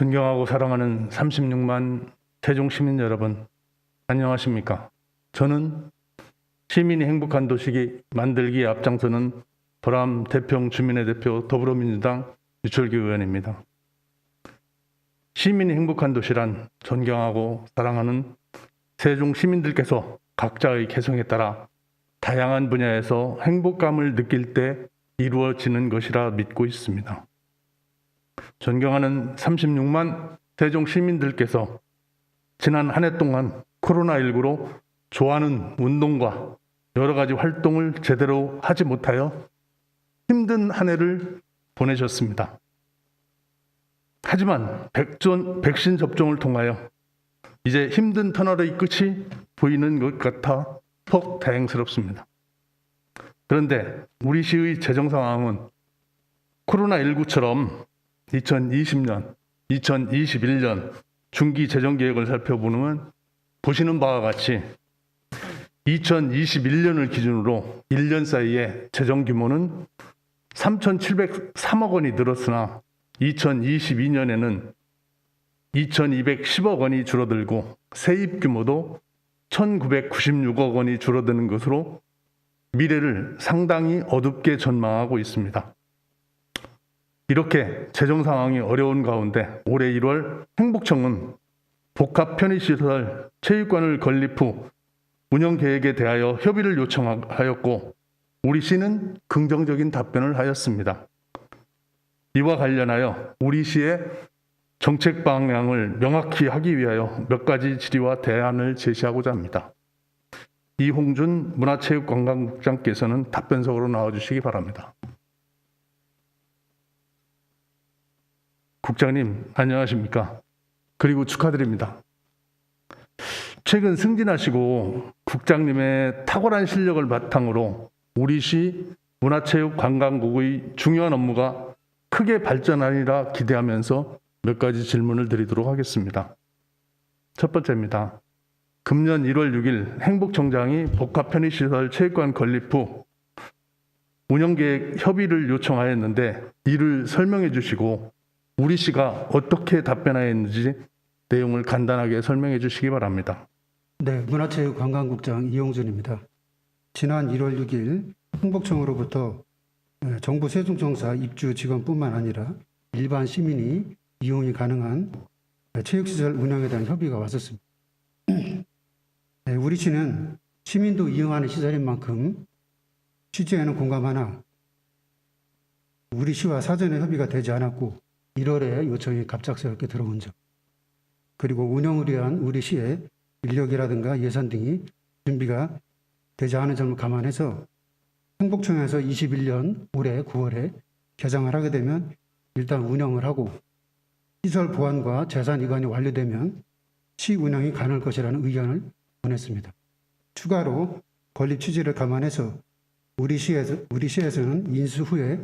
존경하고 사랑하는 36만 세종 시민 여러분, 안녕하십니까? 저는 시민이 행복한 도시기 만들기에 앞장서는 보람 대평 주민의 대표 더불어민주당 유철기 의원입니다. 시민이 행복한 도시란 존경하고 사랑하는 세종 시민들께서 각자의 개성에 따라 다양한 분야에서 행복감을 느낄 때 이루어지는 것이라 믿고 있습니다. 존경하는 36만 세종 시민들께서 지난 한 해 동안 코로나19로 좋아하는 운동과 여러 가지 활동을 제대로 하지 못하여 힘든 한 해를 보내셨습니다. 하지만 백전, 백신 접종을 통하여 이제 힘든 터널의 끝이 보이는 것 같아 퍽 다행스럽습니다. 그런데 우리 시의 재정 상황은 코로나19처럼 2020년, 2021년 중기 재정 계획을 살펴보면 보시는 바와 같이 2021년을 기준으로 1년 사이에 재정 규모는 3,703억 원이 늘었으나 2022년에는 2,210억 원이 줄어들고 세입 규모도 1,996억 원이 줄어드는 것으로 미래를 상당히 어둡게 전망하고 있습니다. 이렇게 재정 상황이 어려운 가운데 올해 1월 행복청은 복합 편의시설 체육관을 건립 후 운영 계획에 대하여 협의를 요청하였고 우리 시는 긍정적인 답변을 하였습니다. 이와 관련하여 우리 시의 정책 방향을 명확히 하기 위하여 몇 가지 질의와 대안을 제시하고자 합니다. 이홍준 문화체육관광국장께서는 답변석으로 나와주시기 바랍니다. 국장님, 안녕하십니까? 그리고 축하드립니다. 최근 승진하시고 국장님의 탁월한 실력을 바탕으로 우리 시 문화체육관광국의 중요한 업무가 크게 발전하리라 기대하면서 몇 가지 질문을 드리도록 하겠습니다. 첫 번째입니다. 금년 1월 6일 행복청장이 복합 편의시설 체육관 건립 후 운영계획 협의를 요청하였는데 이를 설명해 주시고 우리 시가 어떻게 답변하였는지 내용을 간단하게 설명해 주시기 바랍니다. 네, 문화체육관광국장 이용준입니다. 지난 1월 6일 행복청으로부터 예, 정부 세종청사 입주 직원뿐만 아니라 일반 시민이 이용이 가능한 체육시설 운영에 대한 협의가 왔었습니다. 네, 우리 시는 시민도 이용하는 시설인 만큼 취지에는 공감하나 우리 시와 사전에 협의가 되지 않았고 1월에 요청이 갑작스럽게 들어온 점 그리고 운영을 위한 우리 시의 인력이라든가 예산 등이 준비가 되지 않은 점을 감안해서 행복청에서 21년 올해 9월에 개장을 하게 되면 일단 운영을 하고 시설 보완과 재산 이관이 완료되면 시 운영이 가능할 것이라는 의견을 보냈습니다. 추가로 건립 취지를 감안해서 우리 시에서 우리 시에서는 인수 후에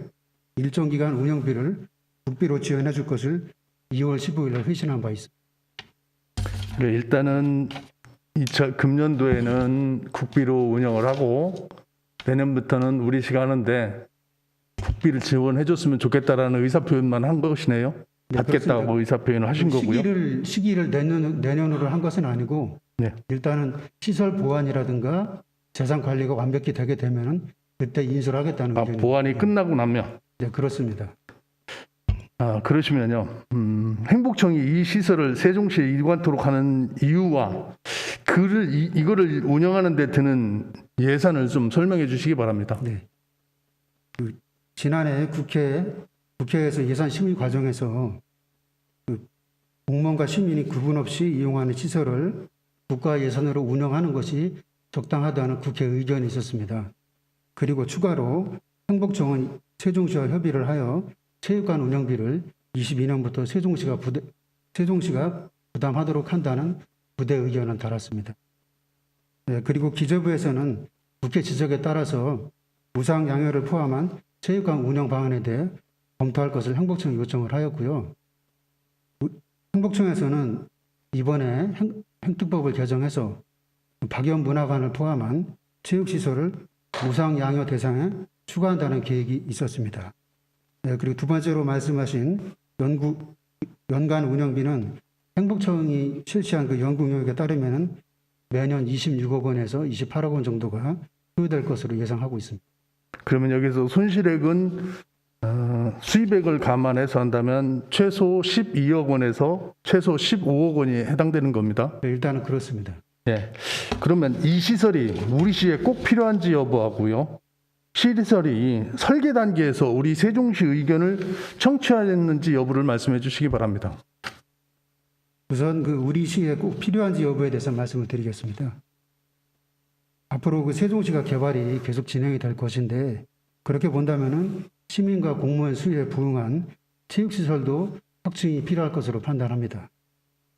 일정 기간 운영비를 국비로 지원해 줄 것을 2월 15일에 회신한 바 있습니다. 네, 일단은 2차 금년도에는 국비로 운영을 하고 내년부터는 우리 하는데 국비를 지원해 줬으면 좋겠다라는 의사 표현만 한 것이네요. 네, 받겠다고 그렇습니다. 의사 표현을 하신 거고요. 시기를 시기를 내년 내년으로 한 것은 아니고 네. 일단은 시설 보완이라든가 재산 관리가 완벽히 되게 되면은 그때 인수를 하겠다는 아, 보완이 끝나고 나면 네, 그렇습니다. 아, 그러시면요. 음, 행복청이 이 시설을 세종시에 일관토록 하는 이유와 그를 이, 이거를 운영하는 데 드는 예산을 좀 설명해 주시기 바랍니다. 네. 그 지난해 국회 국회에서 예산 심의 과정에서 그 공무원과 시민이 구분 없이 이용하는 시설을 국가 예산으로 운영하는 것이 적당하다는 국회 의견이 있었습니다. 그리고 추가로 행복청은 세종시와 협의를 하여 체육관 운영비를 22년부터 세종시가 부대, 세종시가 부담하도록 한다는 부대 의견을 달았습니다. 네, 그리고 기재부에서는 국회 지적에 따라서 무상 양효를 포함한 체육관 운영 방안에 대해 검토할 것을 행복청에 요청을 하였고요. 우- 행복청에서는 이번에 행, 행특법을 개정해서 박연 문화관을 포함한 체육시설을 무상 양효 대상에 추가한다는 계획이 있었습니다. 네, 그리고 두 번째로 말씀하신 연구 연간 운영비는 행복청이 실시한 그 연구 용역에 따르면은 매년 26억 원에서 28억 원 정도가 소요될 것으로 예상하고 있습니다. 그러면 여기서 손실액은 어, 수입액을 감안해서 한다면 최소 12억 원에서 최소 15억 원이 해당되는 겁니다. 네, 일단은 그렇습니다. 예. 그러면 이 시설이 우리 시에 꼭 필요한지 여부하고요. 시설이 설계 단계에서 우리 세종시 의견을 청취하였는지 여부를 말씀해 주시기 바랍니다. 우선 그 우리 시에 꼭 필요한지 여부에 대해서 말씀을 드리겠습니다. 앞으로 그 세종시가 개발이 계속 진행이 될 것인데 그렇게 본다면은 시민과 공무원 수요에 부응한 체육시설도 확충이 필요할 것으로 판단합니다.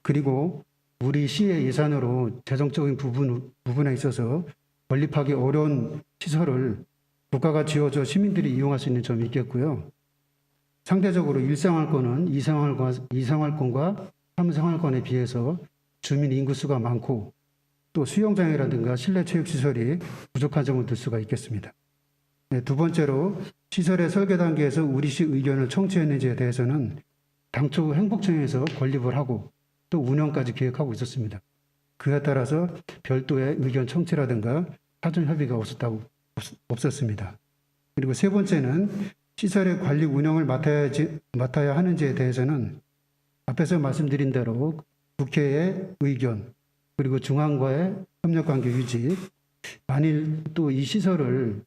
그리고 우리 시의 예산으로 재정적인 부분, 부분에 있어서 건립하기 어려운 시설을 국가가 지어줘 시민들이 이용할 수 있는 점이 있겠고요. 상대적으로 일생활권은 이생활과, 이생활권과 삼생활권에 비해서 주민 인구수가 많고 또 수영장이라든가 실내 체육시설이 부족한 점을 들 수가 있겠습니다. 네, 두 번째로 시설의 설계 단계에서 우리시 의견을 청취했는지에 대해서는 당초 행복청에서 건립을 하고 또 운영까지 계획하고 있었습니다. 그에 따라서 별도의 의견 청취라든가 사전 협의가 없었다고 없- 없었습니다. 그리고 세 번째는 시설의 관리 운영을 맡아야지, 맡아야 하는지에 대해서는 앞에서 말씀드린 대로 국회의 의견 그리고 중앙과의 협력관계 유지 만일 또 이 시설을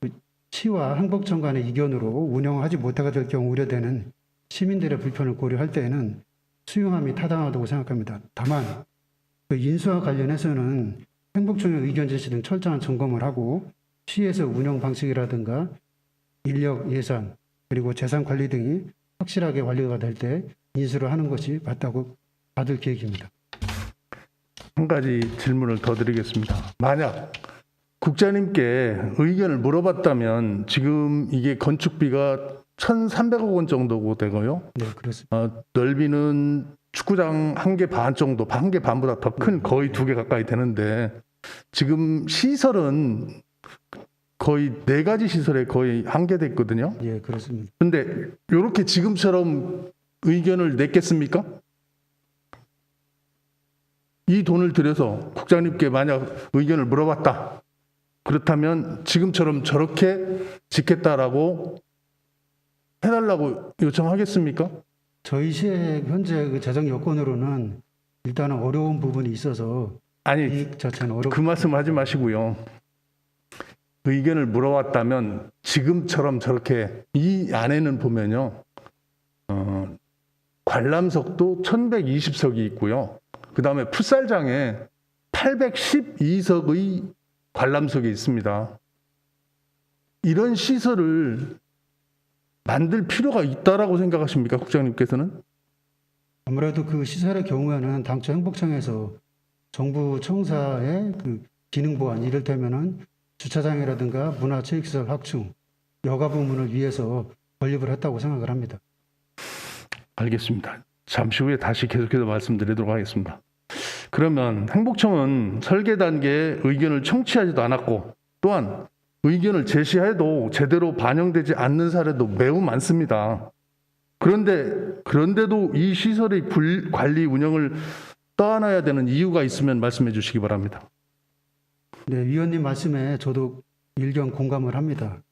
그 시와 행복청 간의 이견으로 운영하지 못하게 될 경우 우려되는 시민들의 불편을 고려할 때에는 수용함이 타당하다고 생각합니다. 다만 그 인수와 관련해서는 행복청의 의견 제시 등 철저한 점검을 하고 시에서 운영 방식이라든가 인력 예산 그리고 재산 관리 등이 확실하게 완료가 될 때 인수를 하는 것이 맞다고 받을 계획입니다. 한 가지 질문을 더 드리겠습니다. 만약 국장님께 의견을 물어봤다면 지금 이게 건축비가 1,300억 원 정도 되고요. 네, 그렇습니다. 어, 넓이는 축구장 한 개 반 정도, 한 개 반보다 더 큰 거의 두 개 가까이 되는데 지금 시설은 거의 네 가지 시설에 거의 한개 됐거든요. 예, 그렇습니다. 근데 이렇게 지금처럼 의견을 냈겠습니까? 이 돈을 들여서 국장님께 만약 의견을 물어봤다. 그렇다면 지금처럼 저렇게 짓겠다라고 해달라고 요청하겠습니까? 저희 시의 현재 그 재정 여건으로는 일단은 어려운 부분이 있어서 아니 어렵. 그 말씀 하지 마시고요. 의견을 물어왔다면 지금처럼 저렇게 이 안에는 보면요. 어, 관람석도 1120석이 있고요. 그 다음에 풋살장에 812석의 관람석이 있습니다. 이런 시설을 만들 필요가 있다라고 생각하십니까, 국장님께서는? 아무래도 그 시설의 경우에는 당초 행복청에서 정부 청사의 그 기능 보완 이를테면은 주차장이라든가 문화체육시설 확충 여가 부문을 위해서 건립을 했다고 생각을 합니다. 알겠습니다. 잠시 후에 다시 계속해서 말씀드리도록 하겠습니다. 그러면 행복청은 설계 단계에 의견을 청취하지도 않았고 또한 의견을 제시해도 제대로 반영되지 않는 사례도 매우 많습니다. 그런데 그런데도 이 시설의 굴- 관리 운영을 떠안아야 되는 이유가 있으면 말씀해 주시기 바랍니다. 네, 위원님 말씀에 저도 일견 공감을 합니다.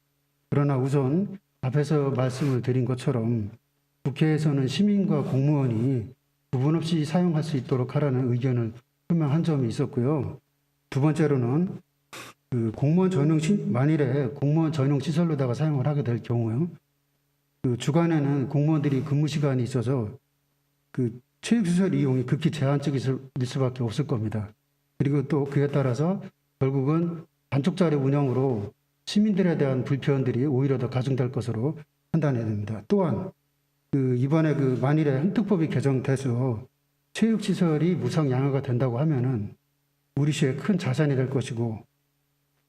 그러나 우선 앞에서 말씀을 드린 것처럼 국회에서는 시민과 공무원이 구분 없이 사용할 수 있도록 하라는 의견을 표명한 점이 있었고요. 두 번째로는 그 공무원 전용 시, 만일에 공무원 전용 시설로다가 사용을 하게 될 경우요. 그 주간에는 공무원들이 근무 시간이 있어서 그 체육시설 이용이 극히 제한적일 수밖에 없을 겁니다. 그리고 또 그에 따라서 결국은 단축자리 운영으로 시민들에 대한 불편들이 오히려 더 가중될 것으로 판단해야 됩니다. 또한 그 이번에 그 만일에 행특법이 개정돼서 체육시설이 무상 양화가 된다고 하면은 우리 시의 큰 자산이 될 것이고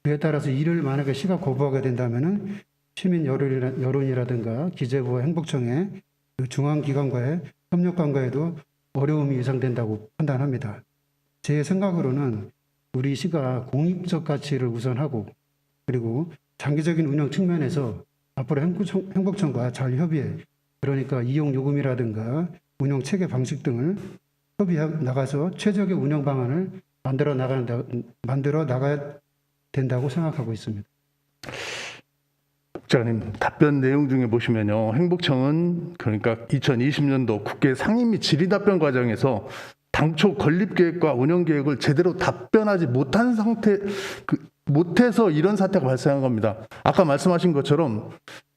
그에 따라서 이를 만약에 시가 거부하게 된다면은 시민 여론이라, 여론이라든가 기재부와 행복청의 그 중앙기관과의 협력 관계에도 어려움이 예상된다고 판단합니다. 제 생각으로는 우리 시가 공익적 가치를 우선하고 그리고 장기적인 운영 측면에서 앞으로 행복청, 행복청과 잘 협의해 그러니까 이용 요금이라든가 운영 체계 방식 등을 협의해 나가서 최적의 운영 방안을 만들어 나가야 된다고 생각하고 있습니다. 국장님 답변 내용 중에 보시면요 행복청은 그러니까 2020년도 국회 상임 및 질의 답변 과정에서 당초 건립 계획과 운영 계획을 제대로 답변하지 못한 상태 그, 못해서 이런 사태가 발생한 겁니다. 아까 말씀하신 것처럼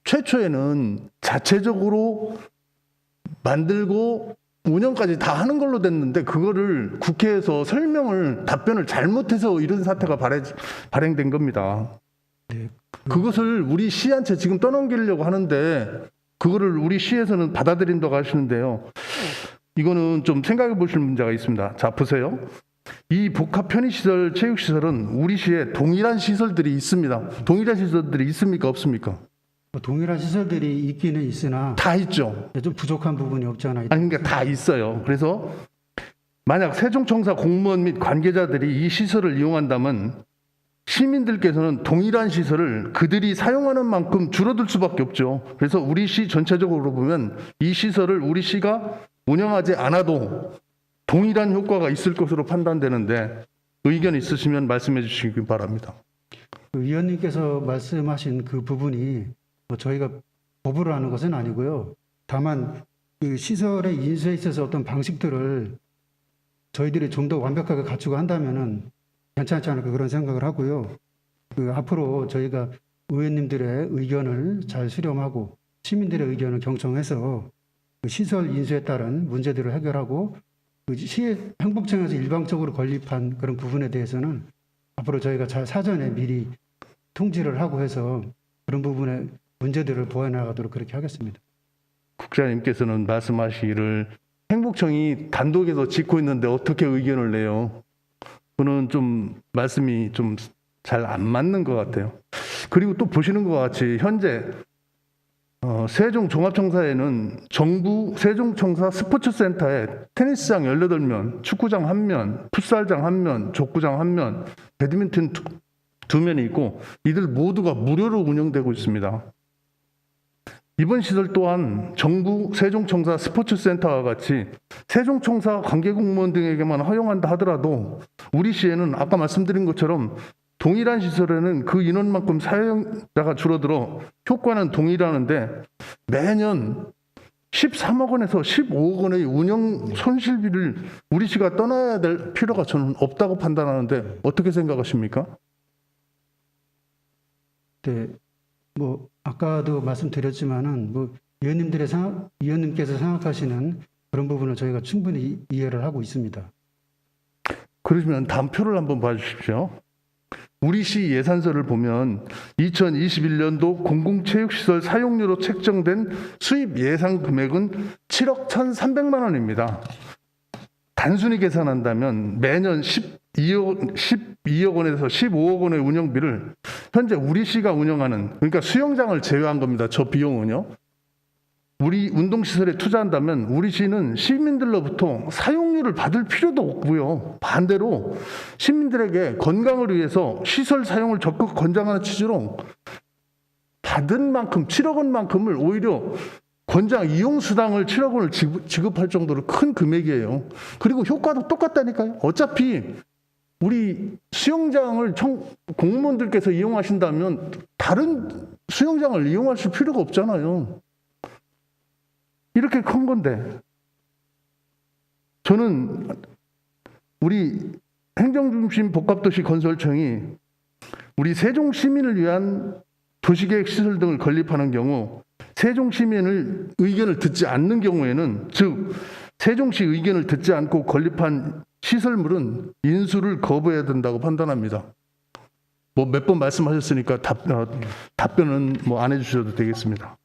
최초에는 자체적으로 만들고 운영까지 다 하는 걸로 됐는데 그거를 국회에서 설명을 답변을 잘못해서 이런 사태가 발행, 발행된 겁니다. 네. 그것을 우리 시한테 지금 떠넘기려고 하는데 그거를 우리 시에서는 받아들인다고 하시는데요. 이거는 좀 생각해 보실 문제가 있습니다. 자, 보세요. 이 복합 편의시설, 체육시설은 우리 시에 동일한 시설들이 있습니다. 동일한 시설들이 있습니까? 없습니까? 뭐 동일한 시설들이 있기는 있으나 다 있죠. 좀 부족한 부분이 없지 않아 있다. 아니, 그러니까 다 있어요. 그래서 만약 세종청사 공무원 및 관계자들이 이 시설을 이용한다면 시민들께서는 동일한 시설을 그들이 사용하는 만큼 줄어들 수밖에 없죠. 그래서 우리 시 전체적으로 보면 이 시설을 우리 시가 운영하지 않아도 동일한 효과가 있을 것으로 판단되는데 의견 있으시면 말씀해 주시기 바랍니다. 그 위원님께서 말씀하신 그 부분이 뭐 저희가 법으로 하는 것은 아니고요. 다만 그 시설의 인수에 있어서 어떤 방식들을 저희들이 좀 더 완벽하게 갖추고 한다면은 괜찮지 않을까 그런 생각을 하고요. 그 앞으로 저희가 의원님들의 의견을 잘 수렴하고 시민들의 의견을 경청해서 그 시설 인수에 따른 문제들을 해결하고 그시 행복청에서 일방적으로 건립한 그런 부분에 대해서는 앞으로 저희가 잘 사전에 미리 통지를 하고 해서 그런 부분에 문제들을 보완하도록 그렇게 하겠습니다. 국장님께서는 말씀하시기를 행복청이 단독에서 짓고 있는데 어떻게 의견을 내요? 그는 좀 말씀이 좀 잘 안 맞는 것 같아요. 그리고 또 보시는 것 같이 현재 어, 세종 종합청사에는 정부 세종청사 스포츠센터에 테니스장 18면, 축구장 1면, 풋살장 1면, 족구장 1면, 배드민턴 두, 두 면이 있고 이들 모두가 무료로 운영되고 있습니다. 이번 시설 또한 정부 세종청사 스포츠센터와 같이 세종청사 관계공무원 등에게만 허용한다 하더라도 우리 시에는 아까 말씀드린 것처럼 동일한 시설에는 그 인원만큼 사용자가 줄어들어 효과는 동일하는데 매년 13억 원에서 15억 원의 운영 손실비를 우리 시가 떠나야 될 필요가 저는 없다고 판단하는데 어떻게 생각하십니까? 네, 뭐 아까도 말씀드렸지만은 뭐 위원님들의 생각, 위원님께서 생각하시는 그런 부분을 저희가 충분히 이해를 하고 있습니다. 그러시면 다음 표를 한번 봐주십시오. 우리 시 예산서를 보면 2021년도 공공체육시설 사용료로 책정된 수입 예상 금액은 7억 1,300만 원입니다. 단순히 계산한다면 매년 12억, 12억 원에서 15억 원의 운영비를 현재 우리 시가 운영하는 그러니까 수영장을 제외한 겁니다. 저 비용은요. 우리 운동시설에 투자한다면 우리 시는 시민들로부터 사용료를 받을 필요도 없고요. 반대로 시민들에게 건강을 위해서 시설 사용을 적극 권장하는 취지로 받은 만큼 7억 원만큼을 오히려 권장 이용 수당을 7억 원을 지급- 지급할 정도로 큰 금액이에요. 그리고 효과도 똑같다니까요. 어차피 우리 수영장을 청- 공무원들께서 이용하신다면 다른 수영장을 이용하실 필요가 없잖아요. 이렇게 큰 건데 저는 우리 행정중심 복합도시 건설청이 우리 세종 시민을 위한 도시계획 시설 등을 건립하는 경우 세종 시민을 의견을 듣지 않는 경우에는 즉 세종시 의견을 듣지 않고 건립한 시설물은 인수를 거부해야 된다고 판단합니다. 뭐 몇 번 말씀하셨으니까 답, 어, 답변은 뭐 안 해주셔도 되겠습니다.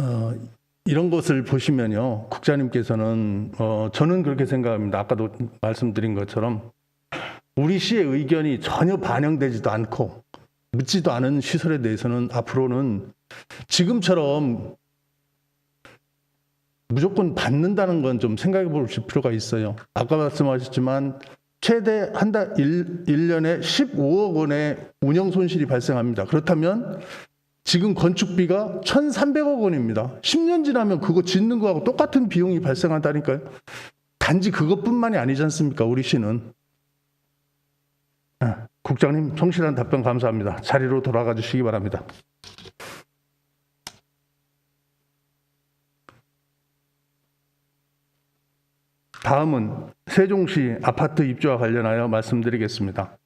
어, 이런 것을 보시면요, 국장님께서는 어, 저는 그렇게 생각합니다. 아까도 말씀드린 것처럼 우리 시의 의견이 전혀 반영되지도 않고 묻지도 않은 시설에 대해서는 앞으로는 지금처럼 무조건 받는다는 건 좀 생각해 보실 필요가 있어요. 아까 말씀하셨지만 최대 한 달, 일 1년에 15억 원의 운영 손실이 발생합니다. 그렇다면 지금 건축비가 1,300억 원입니다. 10년 지나면 그거 짓는 거하고 똑같은 비용이 발생한다니까요. 단지 그것뿐만이 아니지 않습니까? 우리 시는. 아, 국장님 성실한 답변 감사합니다. 자리로 돌아가 주시기 바랍니다. 다음은 세종시 아파트 입주와 관련하여 말씀드리겠습니다.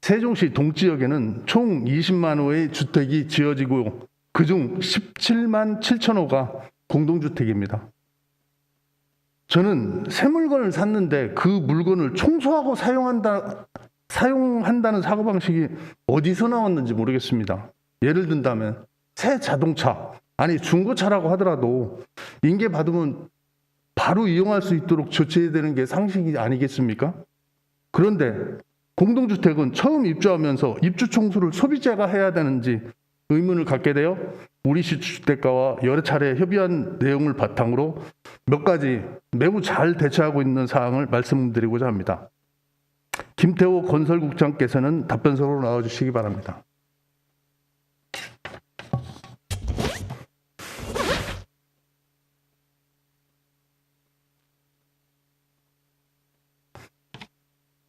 세종시 동지역에는 총 20만 호의 주택이 지어지고 그중 17만 7천 호가 공동주택입니다. 저는 새 물건을 샀는데 그 물건을 청소하고 사용한다, 사용한다는 사고방식이 어디서 나왔는지 모르겠습니다. 예를 든다면 새 자동차, 아니 중고차라고 하더라도 인계 받으면 바로 이용할 수 있도록 조치해야 되는 게 상식이 아니겠습니까? 그런데 공동주택은 처음 입주하면서 입주 청소를 소비자가 해야 되는지 의문을 갖게 되어 우리 시 주택가와 여러 차례 협의한 내용을 바탕으로 몇 가지 매우 잘 대처하고 있는 사항을 말씀드리고자 합니다. 김태호 건설국장께서는 답변서로 나와주시기 바랍니다.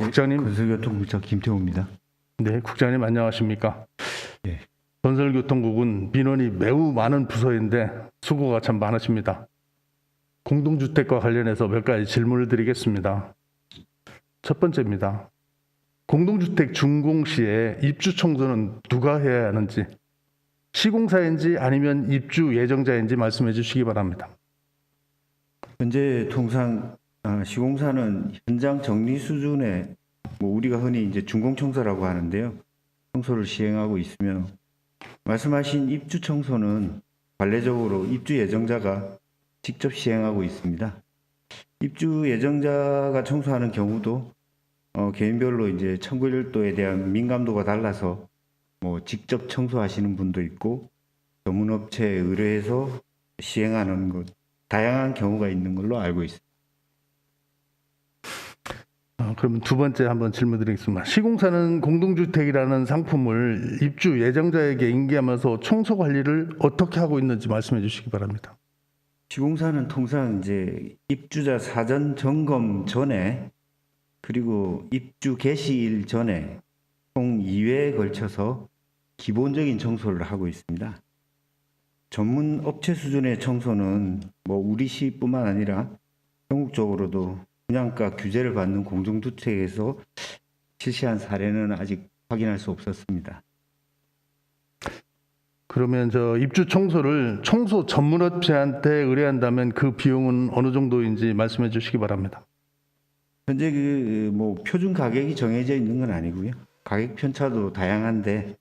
국장님, 건설교통부장 김태호입니다. 네, 국장님 안녕하십니까? 예. 건설교통국은 민원이 매우 많은 부서인데 수고가 참 많으십니다. 공동주택과 관련해서 몇 가지 질문을 드리겠습니다. 첫 번째입니다. 공동주택 준공 시에 입주 청소는 누가 해야 하는지 시공사인지 아니면 입주 예정자인지 말씀해 주시기 바랍니다. 현재 통상 아, 시공사는 현장 정리 수준의 뭐 우리가 흔히 이제 준공 청소라고 하는데요. 청소를 시행하고 있으며 말씀하신 입주 청소는 관례적으로 입주 예정자가 직접 시행하고 있습니다. 입주 예정자가 청소하는 경우도 어, 개인별로 이제 청구율도에 대한 민감도가 달라서 뭐 직접 청소하시는 분도 있고 전문업체에 의뢰해서 시행하는 것 다양한 경우가 있는 걸로 알고 있습니다. 어, 그러면 두 번째 한번 질문 드리겠습니다. 시공사는 공동주택이라는 상품을 입주 예정자에게 인계하면서 청소 관리를 어떻게 하고 있는지 말씀해 주시기 바랍니다. 시공사는 통상 이제 입주자 사전 점검 전에 그리고 입주 개시일 전에 총 2회에 걸쳐서 기본적인 청소를 하고 있습니다. 전문 업체 수준의 청소는 뭐 우리 시뿐만 아니라 전국적으로도 분양가 규제를 받는 공동주택에서 실시한 사례는 아직 확인할 수 없었습니다. 그러면 저 입주 청소를 청소 전문업체한테 의뢰한다면 그 비용은 어느 정도인지 말씀해 주시기 바랍니다. 현재 그 뭐 표준 가격이 정해져 있는 건 아니고요. 가격 편차도 다양한데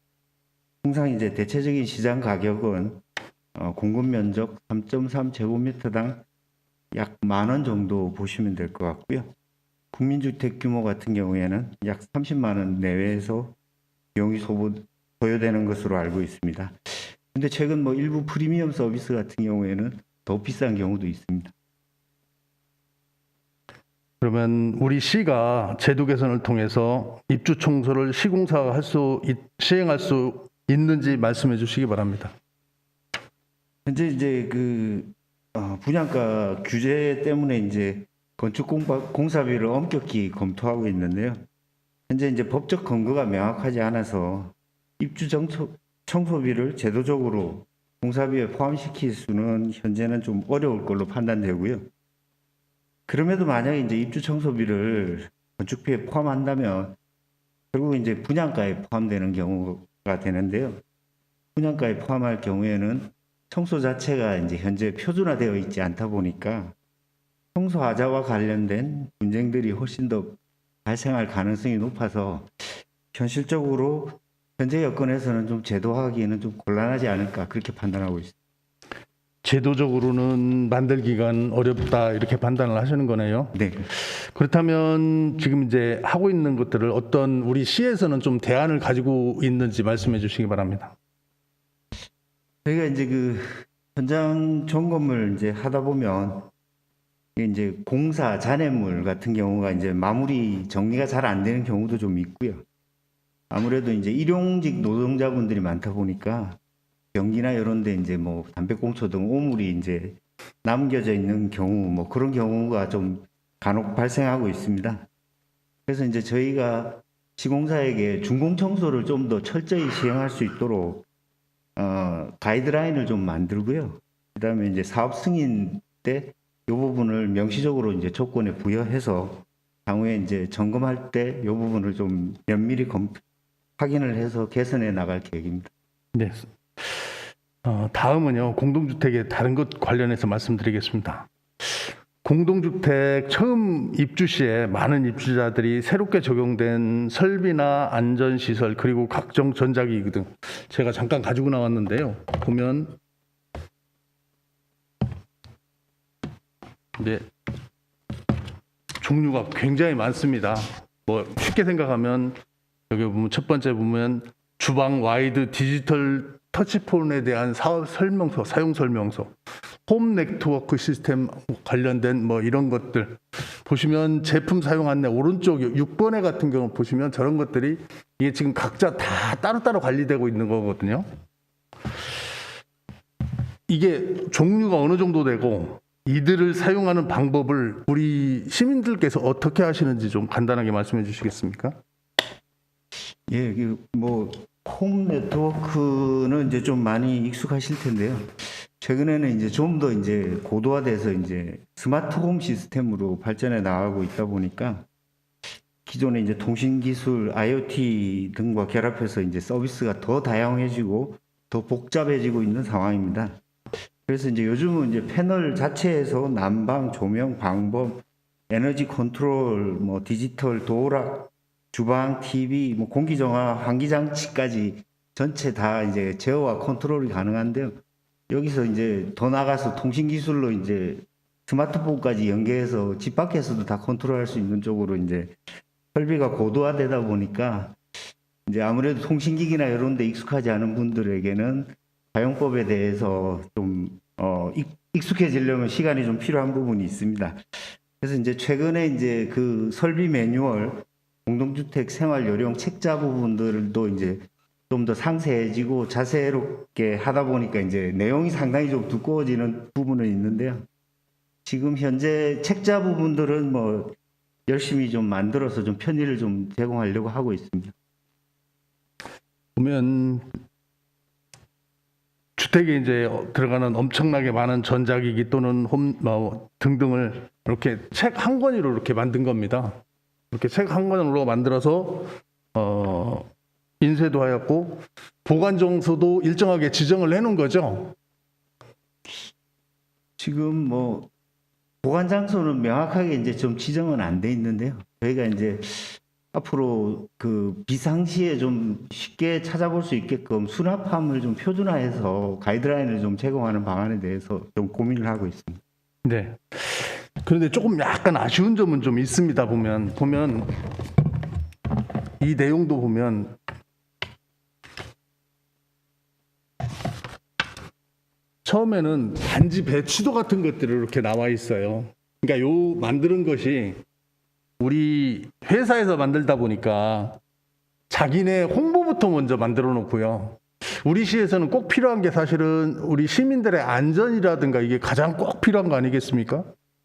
통상 이제 대체적인 시장 가격은 어, 공급 면적 3.3 제곱미터당 약 만 원 정도 보시면 될 것 같고요. 국민주택 규모 같은 경우에는 약 30만 원 내외에서 비용이 소보, 소요되는 것으로 알고 있습니다. 근데 최근 뭐 일부 프리미엄 서비스 같은 경우에는 더 비싼 경우도 있습니다. 그러면 우리 시가 제도 개선을 통해서 입주 청소를 시공사가 할 수 시행할 수 있는지 말씀해 주시기 바랍니다. 현재 이제 그 어, 분양가 규제 때문에 이제 건축 공사, 공사비를 엄격히 검토하고 있는데요. 현재 이제 법적 근거가 명확하지 않아서 입주 청소, 청소비를 제도적으로 공사비에 포함시킬 수는 현재는 좀 어려울 걸로 판단되고요. 그럼에도 만약에 이제 입주 청소비를 건축비에 포함한다면 결국 이제 분양가에 포함되는 경우가 되는데요. 분양가에 포함할 경우에는 청소 자체가 이제 현재 표준화되어 있지 않다 보니까 청소 하자와 관련된 분쟁들이 훨씬 더 발생할 가능성이 높아서 현실적으로 현재 여건에서는 좀 제도화하기에는 좀 곤란하지 않을까 그렇게 판단하고 있습니다. 제도적으로는 만들기가 어렵다 이렇게 판단을 하시는 거네요. 네. 그렇다면 지금 이제 하고 있는 것들을 어떤 우리 시에서는 좀 대안을 가지고 있는지 말씀해 주시기 바랍니다. 저희가 이제 그 현장 점검을 이제 하다 보면 이제 공사 잔해물 같은 경우가 이제 마무리 정리가 잘 안 되는 경우도 좀 있고요. 아무래도 이제 일용직 노동자분들이 많다 보니까 변기나 이런 데 이제 뭐 담배꽁초 등 오물이 이제 남겨져 있는 경우 뭐 그런 경우가 좀 간혹 발생하고 있습니다. 그래서 이제 저희가 시공사에게 준공 청소를 좀 더 철저히 시행할 수 있도록 어, 가이드라인을 좀 만들고요. 그다음에 이제 사업 승인 때 이 부분을 명시적으로 이제 조건에 부여해서 향후에 이제 점검할 때 이 부분을 좀 면밀히 검, 확인을 해서 개선해 나갈 계획입니다. 네. 어, 다음은요 공동주택의 다른 것 관련해서 말씀드리겠습니다. 공동주택 처음 입주 시에 많은 입주자들이 새롭게 적용된 설비나 안전시설 그리고 각종 전자기기 등 제가 잠깐 가지고 나왔는데요. 보면 네 종류가 굉장히 많습니다. 뭐 쉽게 생각하면 여기 보면 첫 번째 보면 주방 와이드 디지털 터치폰에 대한 사업 설명서, 사용 설명서, 홈 네트워크 시스템 관련된 뭐 이런 것들 보시면 제품 사용 안내 오른쪽 6번에 같은 경우 보시면 저런 것들이 이게 지금 각자 다 따로따로 관리되고 있는 거거든요. 이게 종류가 어느 정도 되고 이들을 사용하는 방법을 우리 시민들께서 어떻게 하시는지 좀 간단하게 말씀해 주시겠습니까? 예, 뭐, 홈 네트워크는 이제 좀 많이 익숙하실 텐데요. 최근에는 이제 좀 더 이제 고도화돼서 이제 스마트 홈 시스템으로 발전해 나가고 있다 보니까 기존의 이제 통신 기술, IoT 등과 결합해서 이제 서비스가 더 다양해지고 더 복잡해지고 있는 상황입니다. 그래서 이제 요즘은 이제 패널 자체에서 난방, 조명, 방법, 에너지 컨트롤, 뭐 디지털 도어락, 주방, TV, 뭐 공기 정화, 환기 장치까지 전체 다 이제 제어와 컨트롤이 가능한데요. 여기서 이제 더 나가서 통신 기술로 이제 스마트폰까지 연계해서 집 밖에서도 다 컨트롤할 수 있는 쪽으로 이제 설비가 고도화되다 보니까 이제 아무래도 통신기기나 이런 데 익숙하지 않은 분들에게는 사용법에 대해서 좀 어, 익- 익숙해지려면 시간이 좀 필요한 부분이 있습니다. 그래서 이제 최근에 이제 그 설비 매뉴얼 공동주택 생활 요령 책자 부분들도 이제 좀 더 상세해지고 자세롭게 하다 보니까 이제 내용이 상당히 좀 두꺼워지는 부분은 있는데요. 지금 현재 책자 부분들은 뭐 열심히 좀 만들어서 좀 편의를 좀 제공하려고 하고 있습니다. 보면 주택에 이제 들어가는 엄청나게 많은 전자기기 또는 홈 뭐, 등등을 이렇게 책 한 권으로 이렇게 만든 겁니다. 이렇게 책 한 권으로 만들어서 어, 인쇄도 하였고 보관 장소도 일정하게 지정을 해놓은 거죠. 지금 뭐 보관 장소는 명확하게 이제 좀 지정은 안 돼 있는데요. 저희가 이제 앞으로 그 비상시에 좀 쉽게 찾아볼 수 있게끔 수납함을 좀 표준화해서 가이드라인을 좀 제공하는 방안에 대해서 좀 고민을 하고 있습니다. 네. 그런데 조금 약간 아쉬운 점은 좀 있습니다. 보면 보면 이 내용도 보면 처음에는 단지 배치도 같은 것들이 이렇게 나와 있어요. 그러니까 요 만드는 것이 우리 회사에서 만들다 보니까 자기네 홍보부터 먼저 만들어 놓고요. 우리 시에서는 꼭 필요한 게 사실은 우리 시민들의 안전이라든가 이게 가장 꼭 필요한 거 아니겠습니까?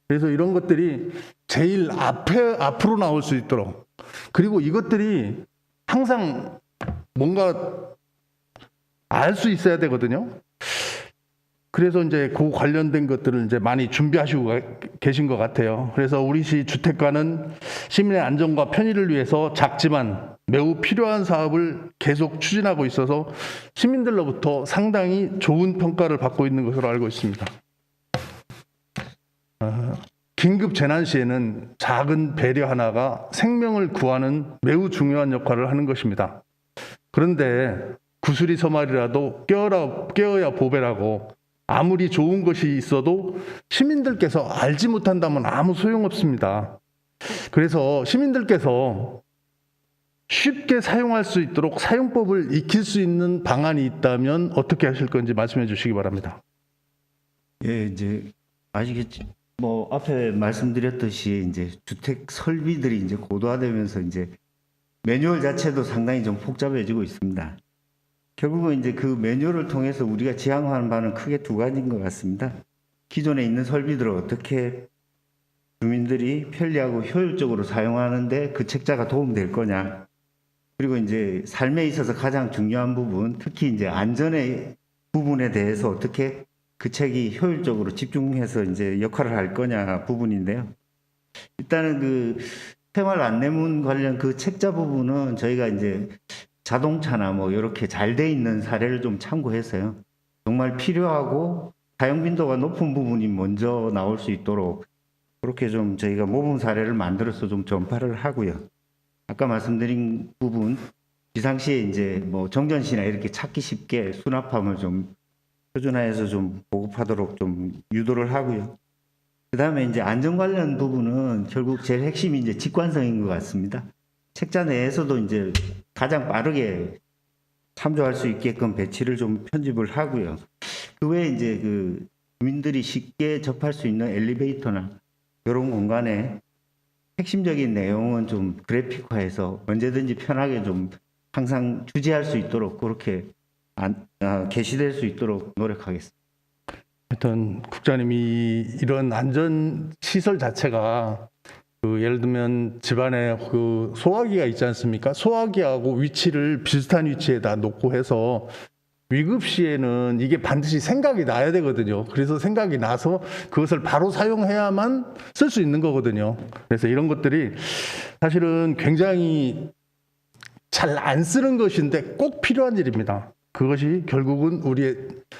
그래서 이런 것들이 제일 앞에 앞으로 나올 수 있도록 그리고 이것들이 항상 뭔가 알 수 있어야 되거든요. 그래서 이제 그 관련된 것들을 이제 많이 준비하시고 가- 계신 것 같아요. 그래서 우리 시 주택가는 시민의 안전과 편의를 위해서 작지만 매우 필요한 사업을 계속 추진하고 있어서 시민들로부터 상당히 좋은 평가를 받고 있는 것으로 알고 있습니다. 아, 긴급 재난 시에는 작은 배려 하나가 생명을 구하는 매우 중요한 역할을 하는 것입니다. 그런데 구슬이 서말이라도 깨어라, 깨어야 보배라고 아무리 좋은 것이 있어도 시민들께서 알지 못한다면 아무 소용없습니다. 그래서 시민들께서 쉽게 사용할 수 있도록 사용법을 익힐 수 있는 방안이 있다면 어떻게 하실 건지 말씀해 주시기 바랍니다. 예, 이제 아시겠지? 뭐 앞에 말씀드렸듯이 이제 주택 설비들이 이제 고도화되면서 이제 매뉴얼 자체도 상당히 좀 복잡해지고 있습니다. 결국은 이제 그 매뉴얼을 통해서 우리가 지향하는 바는 크게 두 가지인 것 같습니다. 기존에 있는 설비들을 어떻게 주민들이 편리하고 효율적으로 사용하는데 그 책자가 도움될 거냐. 그리고 이제 삶에 있어서 가장 중요한 부분, 특히 이제 안전의 부분에 대해서 어떻게 그 책이 효율적으로 집중해서 이제 역할을 할 거냐 부분인데요. 일단은 그 생활 안내문 관련 그 책자 부분은 저희가 이제 자동차나 뭐 이렇게 잘 돼 있는 사례를 좀 참고해서요. 정말 필요하고 사용 빈도가 높은 부분이 먼저 나올 수 있도록 그렇게 좀 저희가 모범 사례를 만들어서 좀 전파를 하고요. 아까 말씀드린 부분 비상시에 이제 뭐 정전시나 이렇게 찾기 쉽게 수납함을 좀 표준화해서 좀 보급하도록 좀 유도를 하고요. 그 다음에 이제 안전 관련 부분은 결국 제일 핵심이 이제 직관성인 것 같습니다. 책자 내에서도 이제 가장 빠르게 참조할 수 있게끔 배치를 좀 편집을 하고요. 그 외에 이제 그 주민들이 쉽게 접할 수 있는 엘리베이터나 이런 공간에 핵심적인 내용은 좀 그래픽화해서 언제든지 편하게 좀 항상 주제할 수 있도록 그렇게 안, 아, 게시될 수 있도록 노력하겠습니다. 하여튼 국장님이 이런 안전 시설 자체가 그 예를 들면 집안에 그 소화기가 있지 않습니까? 소화기하고 위치를 비슷한 위치에다 놓고 해서 위급 시에는 이게 반드시 생각이 나야 되거든요. 그래서 생각이 나서 그것을 바로 사용해야만 쓸 수 있는 거거든요. 그래서 이런 것들이 사실은 굉장히 잘 안 쓰는 것인데 꼭 필요한 일입니다. 그것이 결국은 우리의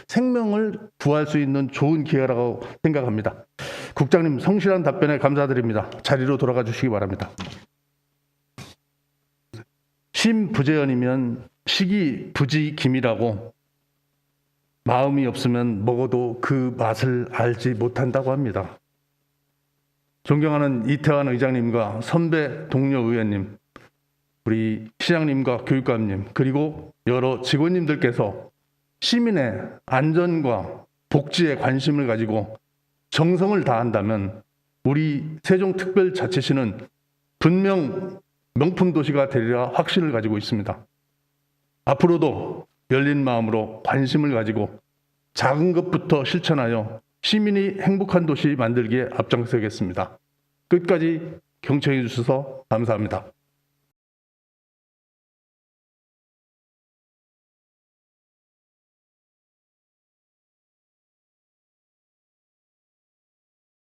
생명을 구할 수 있는 좋은 기회라고 생각합니다. 국장님 성실한 답변에 감사드립니다. 자리로 돌아가 주시기 바랍니다. 심부재현이면 식이 부지김이라고 마음이 없으면 먹어도 그 맛을 알지 못한다고 합니다. 존경하는 이태환 의장님과 선배 동료 의원님, 우리 시장님과 교육감님, 그리고 여러 직원님들께서 시민의 안전과 복지에 관심을 가지고 정성을 다한다면 우리 세종특별자치시는 분명 명품 도시가 되리라 확신을 가지고 있습니다. 앞으로도 열린 마음으로 관심을 가지고 작은 것부터 실천하여 시민이 행복한 도시 만들기에 앞장서겠습니다. 끝까지 경청해 주셔서 감사합니다.